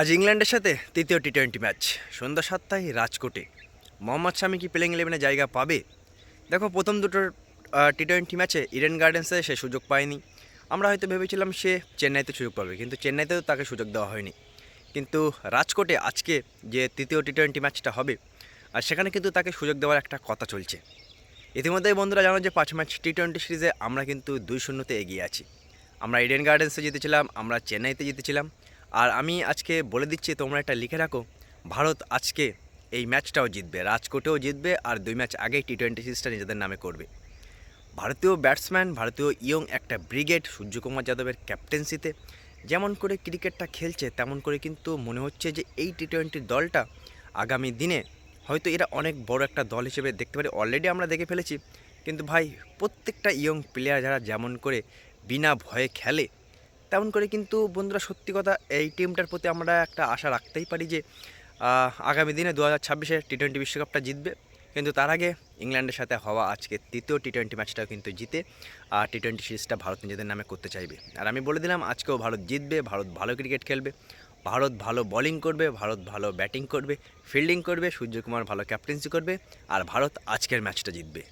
আজ ইংল্যান্ডের সাথে তৃতীয় টি টোয়েন্টি ম্যাচ সন্ধ্যা সাতটায় রাজকোটে। মোহাম্মদ শামি কি প্লেইং ইলেভেনে জায়গা পাবে? দেখো, প্রথম দুটোর টি টোয়েন্টি ম্যাচে ইডেন গার্ডেন্সে সে সুযোগ পায়নি। আমরা হয়তো ভেবেছিলাম সে চেন্নাইতে সুযোগ পাবে, কিন্তু চেন্নাইতেও তাকে সুযোগ দেওয়া হয়নি। কিন্তু রাজকোটে আজকে যে তৃতীয় টি টোয়েন্টি ম্যাচটা হবে, আর সেখানে কিন্তু তাকে সুযোগ দেওয়ার একটা কথা চলছে। ইতিমধ্যেই বন্ধুরা জানো যে পাঁচ ম্যাচ টি টোয়েন্টি সিরিজে আমরা কিন্তু দুই শূন্যতে এগিয়ে আছি। আমরা ইডেন গার্ডেন্সে জিতেছিলাম, আমরা চেন্নাইতে জিতেছিলাম। আর আমি আজকে বলে দিচ্ছি, তোমরা একটা লিখে রাখো। ভারত আজকে এই ম্যাচটাও জিতবে, রাজকোটেও জিতবে আর দুই ম্যাচ আগেই টি টোয়েন্টি সিরিজটা নিজেদের নামে করবে। ভারতীয় ব্যাটসম্যান, ভারতীয় ইয়ং একটা ব্রিগেড সূর্যকুমার যাদবের ক্যাপ্টেন্সিতে, যেমন করে ক্রিকেটটা খেলছে, তেমন করে কিন্তু মনে হচ্ছে যে এই টি টোয়েন্টির দলটা আগামী দিনে হয়তো এরা অনেক বড় একটা দল হিসেবে দেখতে পারি। অলরেডি আমরা দেখে ফেলেছি, কিন্তু ভাই প্রত্যেকটা ইয়ং প্লেয়ার যারা যেমন করে বিনা ভয়ে খেলে তেমন করে কিন্তু বন্ধুরা সত্যি কথা এই টিমটার প্রতি আমরা একটা আশা রাখতেই পারি যে আগামী দিনে দু হাজার ছাব্বিশে টি টোয়েন্টি বিশ্বকাপটা জিতবে। কিন্তু তার আগে ইংল্যান্ডের সাথে হওয়া আজকে তৃতীয় টি টোয়েন্টি ম্যাচটাও কিন্তু জিতে আর টি টোয়েন্টি সিরিজটা ভারত নিজেদের নামে করতে চাইবে। আর আমি বলে দিলাম, আজকেও ভারত জিতবে, ভারত ভালো ক্রিকেট খেলবে, ভারত ভালো বলিং করবে, ভারত ভালো ব্যাটিং করবে ফিল্ডিং করবে, সূর্যকুমার ভালো ক্যাপ্টেন্সি করবে, আর ভারত আজকের ম্যাচটা জিতবে।